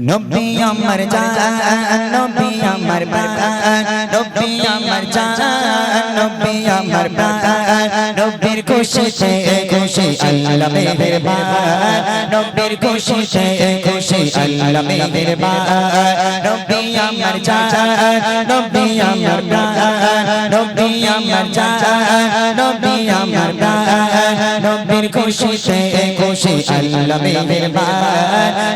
নবী আমার জান নবী আমার প্রাণ নবী আমার জান নবী আমার প্রাণ নবীর খুশিতে খুশি আল্লাহ মেহেরবান। নবীর খুশিতে খুশি আল্লাহ মেহেরবান। নবী আমার জান নবী আমার প্রাণ নবী আমার জান নবী আমার প্রাণ নবীর খুশিতে খুশি আল্লাহ মেহেরবান।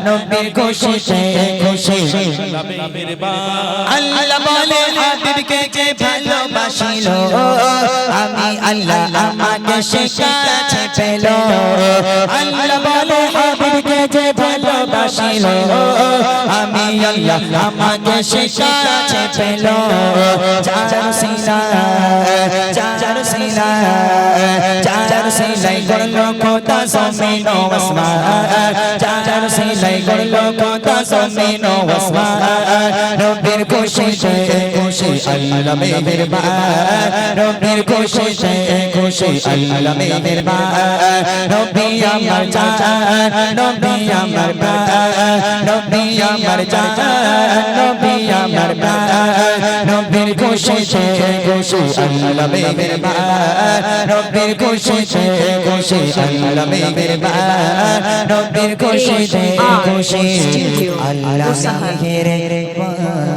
নবীর খুশিতে খুশি আল্লাহ বলে হাবিবকে যে ভালোবাসিল। আল্লাহ আমাকে শেখাছে পেল। আল্লাহ বলে, হাবিবকে যে ভালোবাসিল। আমি আল্লাহ আমাকে শেখাছে পেল। চাচার সিনা চাচার সিনা। চাচার সিলাই করল খোদা সমিন চাচার সিলাই করল খোদা সমিন রব্বির খুশিতে খুশি আল্লাহ মেহেরবান রব্বির খুশিতে খুশি আল্লাহ মেহেরবান রব্বি আমার চাচা রব্বি আমার রব্বি আমার চাচা রব্বির খুশিতে খুশি আল্লাহ মেহেরবান। রব্বের খুশিতে খুশি আল্লাহ মেহেরবান। রব্বের খুশিতে খুশি আল্লাহ মেহেরবান।